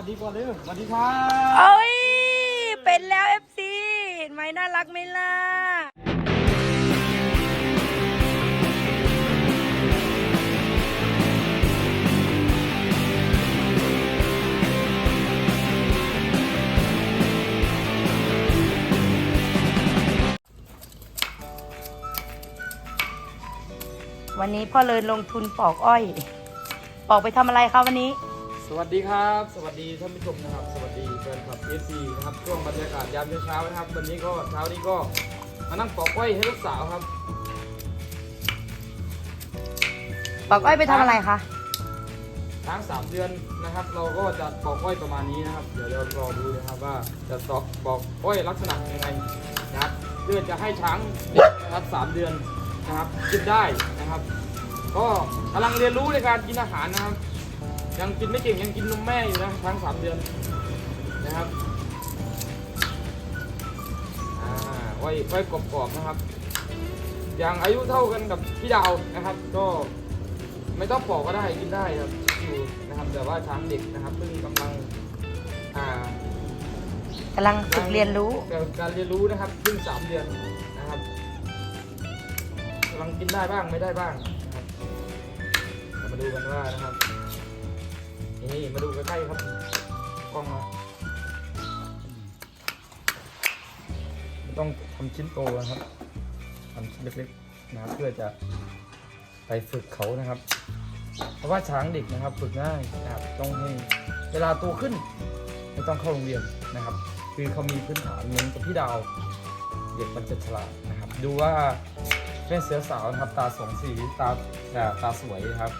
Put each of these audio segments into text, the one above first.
วัสดีก่อนเร็วสวัสดีครับเอ้ย เป็นแล้ว FC เห็นไหมน่ารักไหมล่ะ วันนี้พ่อเลินลงทุนปอกอ้อย ปอกไปทำอะไรคะวันนี้ สวัสดีครับ สวัสดีท่านผู้ชมนะครับ สวัสดีแฟนคลับเอซีนะครับช่วงบรรยากาศยามเช้าๆนะครับ วันนี้ก็เช้านี้ก็มานั่งปอกกล้วยให้ลูกสาวครับ ปอกอ้อยไปทำอะไรคะช้างสามเดือนนะครับ เราก็จะปอกกล้วยประมาณนี้นะครับ เดี๋ยวเรารอดูนะครับว่าจะตอกปอกกล้วยลักษณะยังไงนะครับเพื่อจะให้ช้างเด็กนะครับสามเดือนนะครับกินได้นะครับ ก็กำลังเรียนรู้ในการกินอาหารนะครับ ยังกินไม่เก่งยังกินนมแม่อยู่นะช้างสามเดือนนะครับอ่าไว้ไว้กรอบๆนะครับ อย่างอายุเท่ากันกับพี่ดาวนะครับ ก็ไม่ต้องปอกก็ได้กินได้ครับอยู่นะครับ แต่ว่าช้างเด็กนะครับเพิ่งกำลังอ่ากำลังฝึกเรียนรู้การเรียนรู้นะครับเพิ่งสามเดือนนะครับกำลังกินได้บ้างไม่ได้บ้างนะครับเรามาดูกันว่านะครับ ล้องมาไม่ต้องทำชิ้นโตนะครับทำชิ้นเล็กๆนะครับเพื่อจะไปฝึกเขานะครับ เพราะว่าช้างเด็กนะครับ ฝึกง่ายนะครับต้องให้เวลาโตขึ้นไม่ต้องเข้าโรงเรียนนะครับ คือเขามีพื้นฐานเหมือนกับพี่ดาว เด็กมันจะฉลาดนะครับ ดูว่าแม่เสือสาวนะครับ ตาสองสีตาอ่าตาสวยนะครับ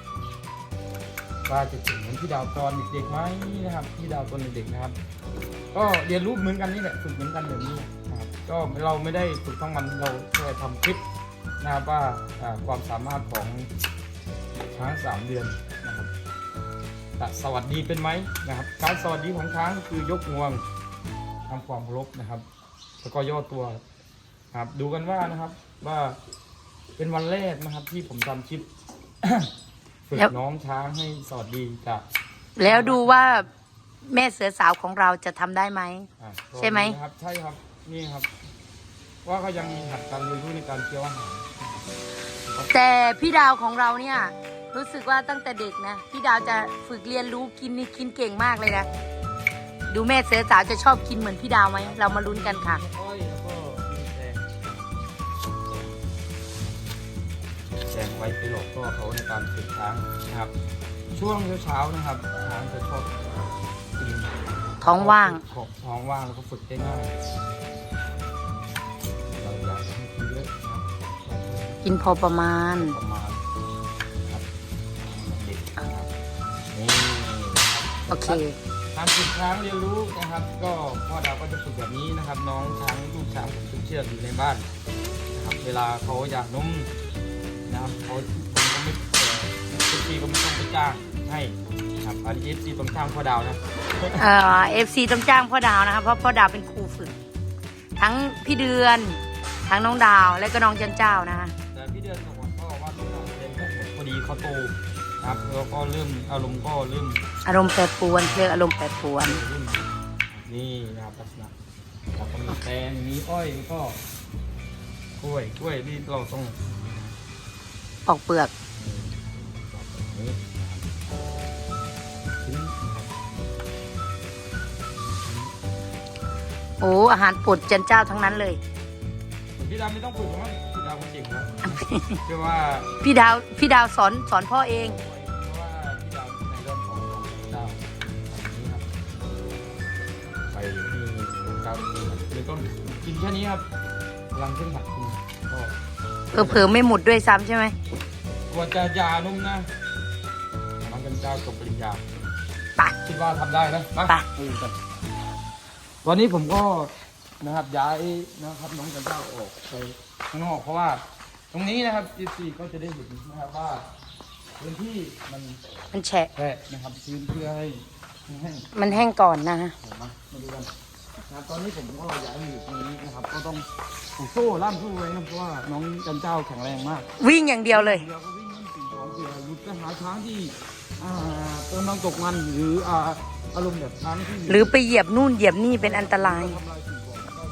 ว่าจะถึงเหมือนพี่ดาวตอนเด็กๆไหมนะครับพี่ดาวตอนเด็กๆนะครับ ก็เรียนรู้เหมือนกันนี่แหละฝึกเหมือนกันแบบนี้นะครับก็เราไม่ได้ฝึกทั้งวันเราแค่ทำคลิปนะครับว่าความสามารถของช้างสามเดือนนะครับแต่สวัสดีเป็นไหมนะครับ การสวัสดีของช้างคือยกงวงทำความเคารพนะครับแล้วก็ย่อตัวนะครับดูกันว่านะครับว่าเป็นวันแรกนะครับที่ผมทำคลิป ฝึกแล้ว น้องช้างให้สวัสดีกับแล้วดูว่าแม่เสือสาวของเราจะทำได้ไหม อะใช่ไหมนะครับ ใช่ครับ นี่ครับ ว่าเขายังหัดการเรียนรู้ในการเคี้ยวอาหารแต่พี่ดาวของเราเนี่ย รู้สึกว่าตั้งแต่เด็กนะ พี่ดาวจะฝึกเรียนรู้กินนี่กินเก่งมากเลยนะ ดูแม่เสือสาวจะชอบกินเหมือนพี่ดาวไหม เรามาลุ้นกันค่ะอ้อย ไว้ไปหลบก็เขาในการฝึกช้างนะครับ ช่วงเช้าๆนะครับช้างจะชอบกินท้องว่างของท้องว่างแล้วก็ฝึกได้ง่ายเราอยากให้กินเยอะนะครับกินพอประมาณประมาณครับเด็กนะครับนี่โอเคการฝึกช้างเรียนรู้นะครับ ก็พ่อดาวก็จะฝึกแบบนี้นะครับ น้องช้างลูกช้างผมจะเชือกอยู่ในบ้านนะครับ เวลาเขาอยากนุ่ม นะครับเขาผมก็ไม่เอ่อทุกทีก็ไม่ต้องไปจ้างให้นะครับอันนี้เอฟซีต้องจ้างพ่อดาวนะเอ่อฟซีต้องจ้างพ่อดาวนะคะเพราะพ่อดาวเป็นครูฝึก ทั้งพี่เดือน ทั้งน้องดาวและก็น้องจันเจ้านะคะแต่พี่เดือนสอนก็ว่าต้องการเรียนก็พอดีเขาโตนะครับแล้วก็เริ่มอารมณ์ก็เริ่มอารมณ์แปรปรวนเรียกอารมณ์แปรปรวนรุ่นนี่นะครับลักษณะเราก็มีแตงมีอ้อยแล้วก็กล้วยกล้วยที่เราต้อง ปอกเปลือกนี่ชิ้นนะครับโอ้อาหารโปรดจันเจ้าทั้งนั้นเลย พี่ดาวไม่ต้องฝึกหรอกมั้งพี่ดาวคนเก่งนะเชื่อว่าพี่ดาวพี่ดาวสอนสอนพ่อเองเพราะว่าพี่ดาวในเรื่องของดาวอันนี้ครับไปที่ดาวเลยต้องกินแค่นี้ครับพลังขึ้นหัดกินก็ เผลอๆไม่หมดด้วยซ้ำใช่ไหมกลัวจะยานุ่มนะน้องเป็นเจ้าจบปริญญาไปคิดว่าทำได้นะมาไปดูกันวันนี้ผมก็นะครับย้ายนะครับน้องจันเจ้าออกไปข้างนอกเพราะว่า ตรงนี้นะครับ GC ก็จะได้เห็นนะครับว่าพื้นที่มันมันแฉะแฉะนะครับพื้นเพื่อให้ให้แห้งมันแห้งก่อนนะ นะครับตอนนี้ผมก็ย้ายมาอยู่ตรงนี้นะครับ ก็ต้องถูกโซ่ล่ามโซ่ไว้นะเพราะว่าน้องจันเจ้าแข็งแรงมากวิ่งอย่างเดียวเลยเราก็วิ่งเล่นสิ่งของเผื่อหลุดไปหาช้างที่อ่าต้นน้ำตกมันหรืออ่าอารมณ์แบบช้างที่หรือไปเหยียบนู่นเหยียบนี่เป็นอันตราย ทำลายสิ่งของแล้วก็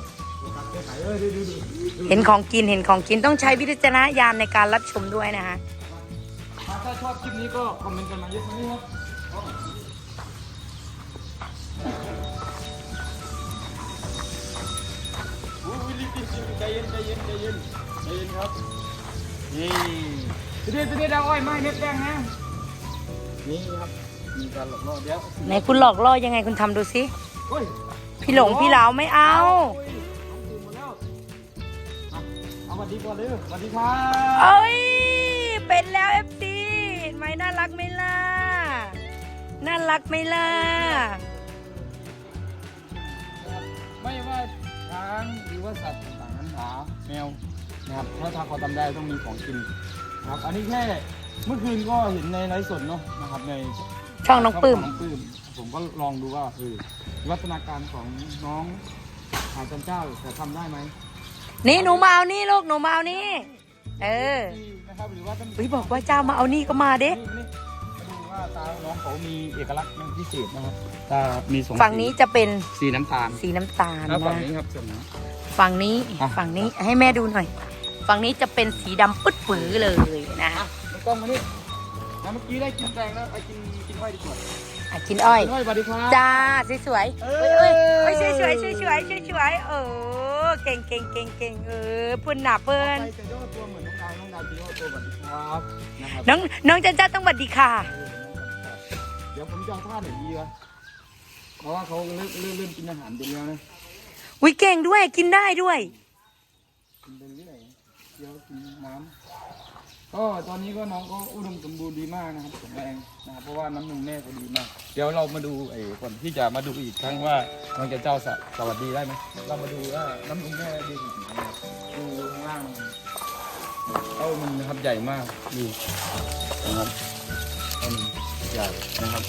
การแก้ไขเออดูดูดูดูเห็นของกินเห็นของกินต้องใช้วิจารณญาณในการรับชมด้วยนะคะ ถ้าชอบคลิปนี้ก็คอมเมนต์กันมาเยอะๆนะครับ เย็นใจเย็นใจเย็นใจเย็นครับ นี่ทีนี้ทีนี้ดาวอ้อยไม้เม็ดแดงนะ นี่ครับ มีการหลอกล่อเดี๋ยวไหนคุณหลอกล่อยังไงคุณทำดูสิเฮ้ยพี่หลงพี่เหลาไม่เอา โยน้องตื่นหมดแล้วอะเอาสวัสดีก่อนเลยสวัสดีครับ เอ้ย เป็นแล้วเอฟซีเห็นไหมน่ารักไหมล่ะ น่ารักไหมล่ะ ไม่ว่าช้างหรือว่าสัตว์ ต่างๆนั้นหาแมวนะครับถ้าถ้าเขาทำได้ต้องมีของกินนะครับ อันนี้แค่เมื่อคืนก็เห็นในไลฟ์สดเนาะนะครับในช่องน้องปื้ม ช่น้องปื้ม ผมก็ลองดูว่าเออวิวัฒนาการของน้องหาจันเจ้าจะทำได้ไหมนี่หนูมาเอานี่ลูกหนูมาเอานี่ เออที่นะครับหรือว่าต้องวิบอกว่าเจ้ามาเอานี่ก็มาเด้ นี่นี่มาดูว่าตาน้องเขามีเอกลักษณ์พิเศษนะครับตามีสองฝั่งนี้จะเป็นสีน้ำตาลสีน้ำตาลแล้วฝั่งนะนี้ครับส่วนนี้ ฝั่งนี้อะ ฝั่งนี้ให้แม่ดูหน่อย ฝั่งนี้จะเป็นสีดำปึ๊ดปื้อเลยนะอะไม่ต้องมานี่แล้วเมื่อกี้ได้กินแตงแล้วไปกินกินอ้อยดีกว่าอะกินอ้อย กินอ้อยสวัสดีครับ จ้าสวยเอๆอเอ้ยเอ้ยเอ้ยสวยๆสวยๆสวยๆสวยๆเออเก่งเก่งเก่งเก่งเออเพื่อนหนาเพื่อนใครจะย่อตัวเหมือนน้องดาวน้องดาวจะย่อตัวสวัสดีครับนะครับน้องน้องจันจ้าต้องหวัดดีค่ะเออเดี๋ยวผมจะเอาท่าไหนดีวะเพราะว่าเขาเริ่มเริ่มเริ่มกินอาหารเป็นแล้วนะ วิเก่งด้วยกินได้ด้วย กินไปเรื่อยเดี๋ยวกินน้ำก็ตอนนี้ก็น้องก็อุดมสมบูรณ์ดีมากนะครับแข็งแรงนะครับเพราะว่าน้ำนมแม่ก็ดีมาก เดี๋ยวเรามาดูไอ้ก่อนที่จะมาดูอีกครั้งว่าน้องจะเจ้าสสวัสดีได้ไหมเรามาดูว่าน้ำนมแม่ดีจริงๆนดูข้างล่างเต้ามันนะครับใหญ่มากดูนะครับเต้ามันใหญ่นะครับ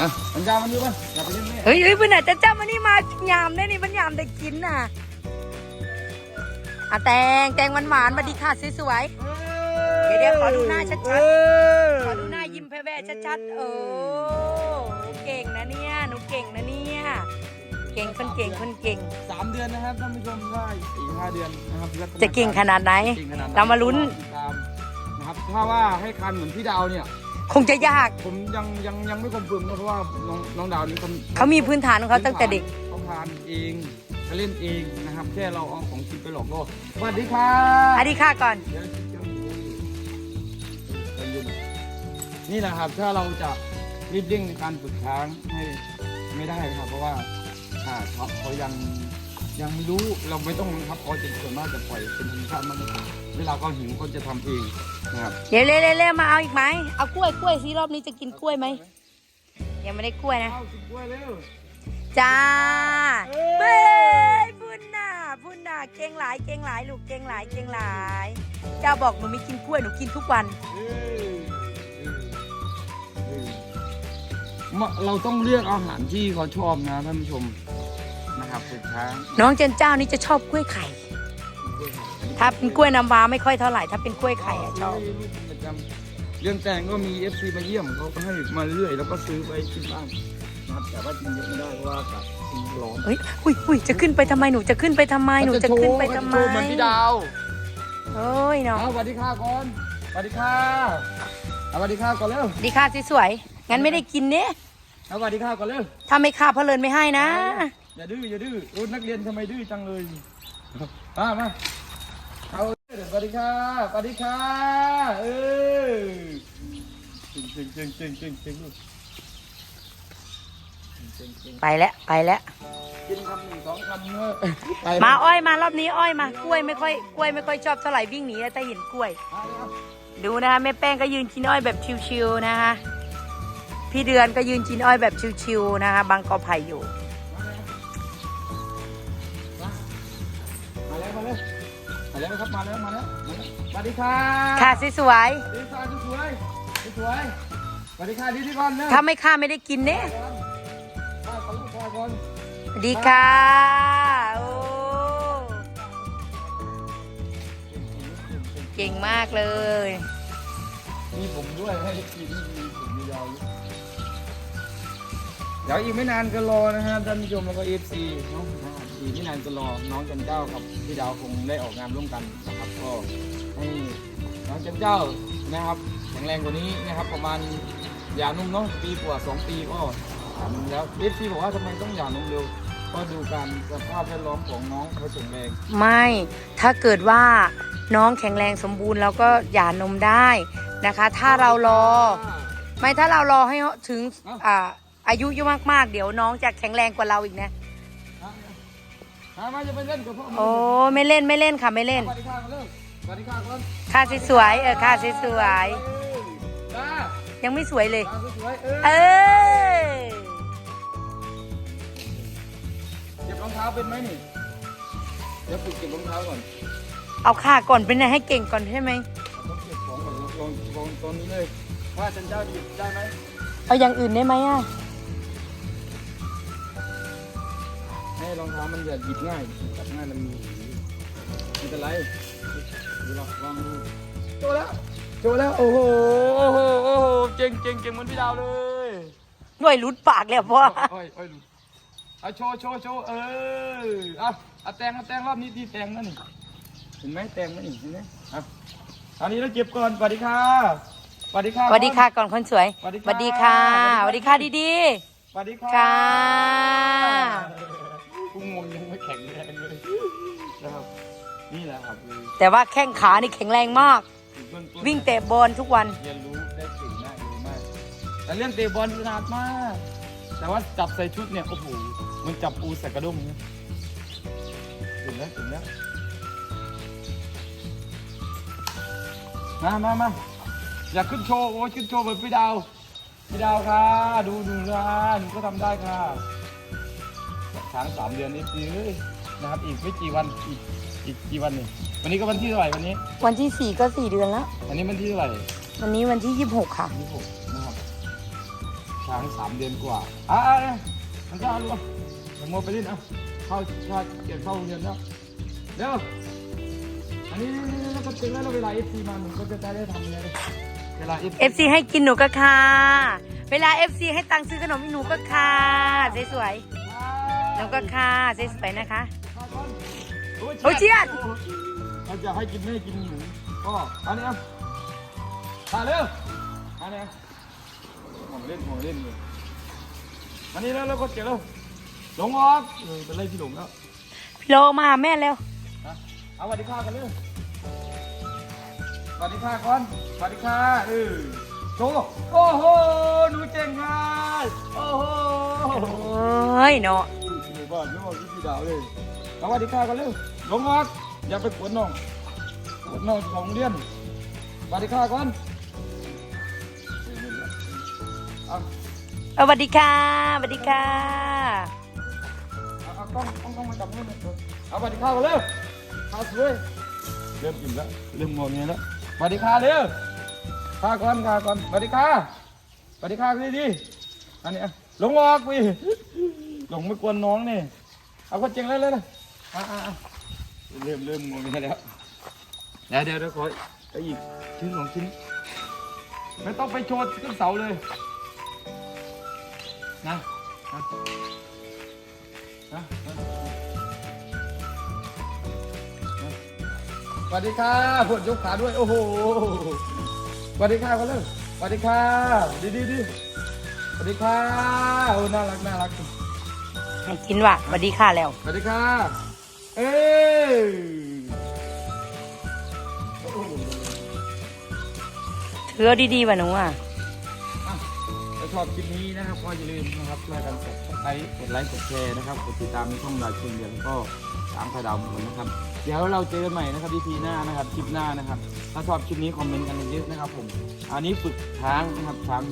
อะอันยามันดูป่ะอยากไปเล่นแม่เฮ้ยเฮ้ยเพื่อนอาจจะจ้ามานี่มายามได้นี่มันยามได้กินน่ะอะแตงแตงมันหวานๆหวัดดีค่ะสวยๆเดี๋ยวเดี๋ยวขอดูหน้าชัดๆขอดูหน้ายิ้มแพ่ๆชัดๆเออหนูเก่งนะเนี่ยหนูเก่งนะเนี่ยเก่งคนเก่งคนเก่ง สามเดือนนะครับท่านผู้ชมได้อีกห้าเดือนนะครับจะเก่งขนาดไหน เก่งขนาดไหนเรามาลุ้น ติดตามนะครับถ้าว่าให้คันเหมือนพี่ดาวเนี่ย คงจะยาก ผมยังยังยังไม่คอนเฟิร์มนะเพราะว่าน้องน้องดาวนี่เขาเขามีพื้นฐานของเขาตั้งแต่เด็ก เขาทานเองเขาเล่นเองนะครับ แค่เราเอาของกินไปหลอกล่อสวัสดีครับอดีค่ะก่อน เดี๋ยวเดี๋ยวเดี๋ยวเดี๋ยวนี่แหละครับ ถ้าเราจะรีบเร่งในการฝึกช้างให้ไม่ได้ครับ เพราะว่าอ่าเขาเขายัง ยังไม่รู้เราไม่ต้องบังคับเขาจะส่วนมากจะปล่อยเป็นธรรมชาติมากกว่าเวลาเขาหิวเขาจะทำเองนะครับเดี๋ยวเร็วๆๆมาเอาอีกไหมเอากล้วยกล้วยสิรอบนี้จะกินกล้วยไหมยังไม่ได้กล้วยนะเอาสิบกล้วยเร็วจ้าเอ้ยเบ้ยพุ่นน่ะพุ่นน่ะเก่งหลายเก่งหลายลูกเก่งหลายเก่งหลาย เจ้าบอกหนูไม่กินกล้วยหนูกินทุกวันเอ้ยเอ้ยเอ้ยมะเราต้องเลือกอาหารที่เขาชอบนะท่านผู้ชมนะ ครับฝึกช้างน้องเจนเจ้านี่จะชอบกล้วยไข่ ถ้าเป็นกล้วยน้ำว้าไม่ค่อยเท่าไหร่ ถ้าเป็นกล้วยไข่อะชอบ ประจำเรื่องแตงก็มี FC มาเยี่ยมเขาก็ให้มาเรื่อยแล้วก็ซื้อไปกินบ้างนะครับแต่ว่ากินเยอะไม่ได้เพราะว่าอากาศมันร้อนเฮ้ยอุ้ยอุ้ยจะขึ้นไปทำไมหนูจะขึ้นไปทำไมหนูจะขึ้นไปทำไมนจะโชว์เหมือนพี่ดาวโอ้ยเนาะเอาสวัสดีค่ะก่อนสวัสดีค่ะเอาสวัสดีค่ะก่อนเร็วดีค่ะสวยๆงั้นไม่ได้กินเนี่ยเอาสวัสดีค่ะก่อนเร็วถ้าไม่ค่าเพราะเลินไม่ให้นะ อย่าดื้ออย่าดื้อโอ้นักเรียนทำไมดื้อจังเลยมามาเอาสวัสดีค่ะสวัสดีค่ะเออเก่งเก่งเก่งเก่งเก่งเก่งลูกเก่งเก่งไปแล้วไปแล้วกินคำหนึ่งสองคำเนอะไปมาอ้อยมารอบนี้อ้อยมากล้วยไม่ค่อยกล้วยไม่ค่อยชอบเท่าไหร่วิ่งหนีแล้วแต่เห็นกล้วยเอาเอาดูนะคะแม่แป้งก็ยืนกินอ้อยแบบชิวๆนะคะพี่เดือนก็ยืนกินอ้อยแบบชิวๆนะคะบางกอไผ่อยู่ มาแล้วมาแล้วมาแล้วครับมาแล้วมาแล้วมาแล้วสวัสดีค่ะค่ะสวยสวัสดีค่ะสวยสวยสวัสดีค่ะดีที่ก่อนเนอะๆถ้าไม่ค่าไม่ได้กินเนี่ยข้าวก่อนลูกข้าวก่อนสวัสดีค่ะโอ้เก่งมากเลย มีผมด้วยให้กินมีผมยาวๆเดี๋ยวอีกไม่นานก็รอนะฮะท่านผู้ชมแล้วก็เอฟซีเนาะนะครับ อีกไม่นานก็รอน้องจันเจ้ากับพี่ดาวคงได้ออกงานร่วมกันนะครับก็ให้น้องจันเจ้านะครับแข็งแรงกว่านี้นะครับ ประมาณหย่านมเนาะปีกว่าสองปีก็หย่านมแล้วเอฟซีบอกว่าทำไมต้องหย่านมเร็วก็ดูการสภาพแวดล้อมของน้องเขาแข็งแรง ไม่ถ้าเกิดว่าน้องแข็งแรงสมบูรณ์เราก็หย่านมได้นะคะ ถ้าเรารอ ไม่ถ้าเรารอให้ถึงอ่าอายุเยอะมากๆ เดี๋ยวน้องจะแข็งแรงกว่าเราอีกนะ มามาจะไปเล่นกับพ่อโอ้ไม่เล่นไม่เล่นค่ะไม่เล่น สวัสดีค่ะก่อนเร็วสวัสดีค่ะก่อนค่าสวยๆเออค่าสวยเอ้ยจ้าๆยังไม่สวยเลยตาสวยๆเอเอออเก็บรองเท้าเป็นไหมนี่เดี๋ยวฝึกเก็บรองเท้าก่อนเอาค่าก่อนเป็นไงให้เก่งก่อนใช่ไหมต้องเก็บของก่อนลองลองลองตอนนี้เลยว่าจันเจ้าหยิบได้ไหมเอาอย่างอื่นได้ไหมอะ ให้รองเท้ามันจะหยิบง่ายจับง่ายมันมีไม่เป็นไรดูลองลองดูโจแล้วโจแล้วโอ้โหโอ้โหโอ้โหเก่งเก่งเก่งเหมือนพี่ดาวเลยหน่วยรุดปากเลยพ่อโอ้ยโอ้ยดูเอาโชว์โชว์โชว์เออเอาเอาแตงเอาแตงรอบนี้ดีแตงนั่นนี่เห็นไหมแตงนั่นนี่เห็นไหมเอาอันนี้เราเก็บก่อนสวัสดีค่ะสวัสดีค่ะสวัสดีค่ะก่อนคนสวยสวัสดีสวัสดีค่ะสวัสดีค่ะดีสวัสดีค่ะค่ะ กุ้งงวงยังไม่แข็งแรงเลยนะครับ นี่แหละครับคือๆแต่ว่าแข้งขานี่แข็งแรงมากเบื้องต้นวิ่งเตะบอลทุกวัน เรียนรู้ได้เก่งมากดีมาก แต่เรื่องเตะบอลถนัดมาก แต่ว่าจับใส่ชุดเนี่ยโอ้โหมันจับปูใส่กระด้งเนี่ยถึงแล้วถึงแล้วมามามาอยากขึ้นโชว์โอ้ยขึ้นโชว์แบบพี่ดาวพี่ดาวค่ะ ดูดูนะหนูก็ทำได้ค่ะ ช้างสามเดือนนี้ปีเอ้ยนะครับ อีกไม่กี่วันอีกอีกกี่วันนี่วันนี้ก็วันที่เท่าไหร่วันนี้ วันที่สี่ก็สี่เดือนแล้ว วันนี้วันที่เท่าไหร่วันนี้วันที่ยี่สิบหกค่ะยี่สิบหกนะครับช้างสามเดือนกว่าอะอะอะมันจะเอาลูกเดี๋ยวโมไปเล่นเอาเข้าเข้าเก็บเข้าโรงเรียนแล้วเร็วอันนี้แล้วก็ถึงแล้วเวลาเอฟซีมาหนูก็จะได้ทำยังไงเลยเวลาเอฟ FC ให้กินหนูก็ค่ะ เวลา FC ให้ตังค์ซื้อขนมหนูก็ค่ะ สวยๆ หนูก็ค่ะสวยๆนะคะโอ้ยเจี๊ยดเขาจะให้กินไม่ให้กินหนูก็อันนี้อะถ่ายเร็วอันนี้อะห่วงเล่นห่วงเล่นเลยอันนี้แล้วแล้วก็เก็บแล้วหลงออกเออเป็นไรพี่หลงแล้วพี่โลมาหาแม่แล้วนะเอาสวัสดีค่ะกันเร็วสวัสดีค่ะก่อนสวัสดีค่ะเออโชว์โอ้โหหนูเจ๋งค่ะโอ้โหโอ้ยเนาะหนู บ้านไม่บอกที่พี่ดาวเลยเอาสวัสดีค่ะกันเร็วหลงออกอย่าไปปวดน้องปวดน้องของโรงเรียนสวัสดีค่ะก่อนเอาเอาสวัสดีค่ะสวัสดีค่ะเอาเอากล้องกล้องกล้องมาจับมือหน่อยเอาสวัสดีค่ะกันเร็วข้าวสวยเริ่มอิ่มแล้วเริ่มงอเงี้ยแล้วสวัสดีค่ะเร็วข้าก่อนข้าก่อนสวัสดีค่ะสวัสดีค่ะดีดีอันนี้อะลงออก พี่ลงไม่กวนน้องนี่ เอาคนเจ๋งเลยเลยนะอะอะอะเริ่มเริ่มงงไปแล้วเดี๋ยวเดี๋ยวเดี๋ยวขอเอาอีกชิ้นสองชิ้น ไม่ต้องไปโชว์ขึ้นเสาเลย นะนะนะนะสวัสดีค่ะพดยกขาด้วย โอ้โหสวัสดีค่ะเขาเลยสวัสดีค่ะดีดีดีสวัสดีค่ะโอ้น่ารักน่ารัก ให้กินว่ะสวัสดีค่ะแล้ว สวัสดีค่ะเอ้ยโอ้โหเถือดีๆว่ะหนูอะอะถ้าชอบคลิปนี้นะครับก็อย่าลืมนะครับช่วยกันกดไลค์กดไลค์กดแชร์นะครับกดติดตามในช่องลายเชียงเดียนก็สามไข่ดาวเหมือนนะครับ เดี๋ยวเราเจอกันใหม่นะครับทีหน้านะครับคลิปหน้านะครับ ถ้าชอบคลิปนี้คอมเมนต์กันเยอะๆนะครับผม อันนี้ฝึกช้างนะครับช้าง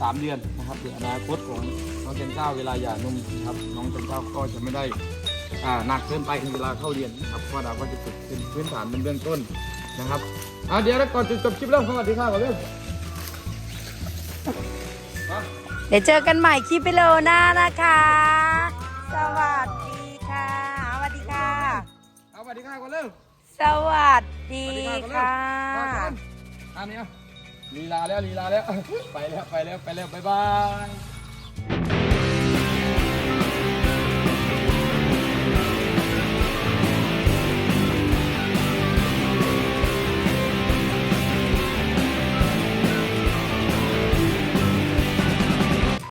สามเดือนนะครับเดี๋ยวอนาคตของ น้องเจนเจ้าเวลาหย่านมนะครับ น้องเจนเจ้าก็จะไม่ได้อ่าหนักเกินไปในเวลาเข้าเรียนนะครับเพราะเราก็จะฝึกเป็นพื้นฐานเป็นเบื้องต้นนะครับอ่าเดี๋ยวแล้วก่อนจะจบคลิปแล้วสวัสดีครับก่อนเรื่องมาเดี๋ยวเจอกันใหม่คลิปวิดีโอหน้านะคะ สวัสดีค่ะสวัสดีค่ะเอาสวัสดีค่ะก่อนเร็วสวัสดีสวัสดีค่ะก่อนเร็วมาก่อนอันนี้อะลีลาแล้วลีลาแล้วไปแล้วไปแล้วไปแล้วบ๊ายบาย